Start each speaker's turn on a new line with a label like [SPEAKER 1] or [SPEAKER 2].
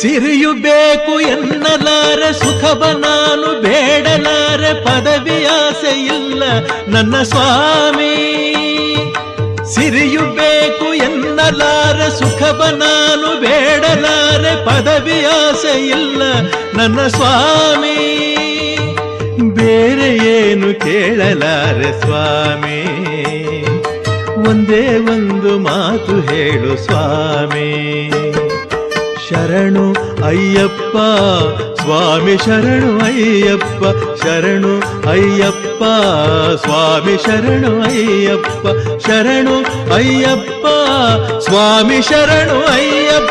[SPEAKER 1] ಸಿರಿಯು ಬೇಕು ಎನ್ನಲಾರೆ ಸುಖವ ನಾನು ಬೇಡಲಾರೆ ಆಸೆ ಇಲ್ಲ ನನ್ನ ಸ್ವಾಮಿ. ಸಿರಿಯು ಬೇಕು ಎನ್ನಲಾರೆ ಸುಖವ ನಾನು ಬೇಡಲಾರೆ ಆಸೆ ಇಲ್ಲ ನನ್ನ ಸ್ವಾಮಿ. ಬೇರೆ ಏನು ಕೇಳಲಾರೆ ಸ್ವಾಮಿ. ಒಂದೇ ಒಂದು ಮಾತು ಹೇಳು ಸ್ವಾಮಿ. ಶರಣು ಅಯ್ಯಪ್ಪ. ಸ್ವಾಮಿ ಶರಣು ಅಯ್ಯಪ್ಪ. ಶರಣು ಅಯ್ಯಪ್ಪ. ಸ್ವಾಮಿ ಶರಣು ಅಯ್ಯಪ್ಪ. ಶರಣು ಅಯ್ಯಪ್ಪ. ಸ್ವಾಮಿ ಶರಣು ಅಯ್ಯಪ್ಪ.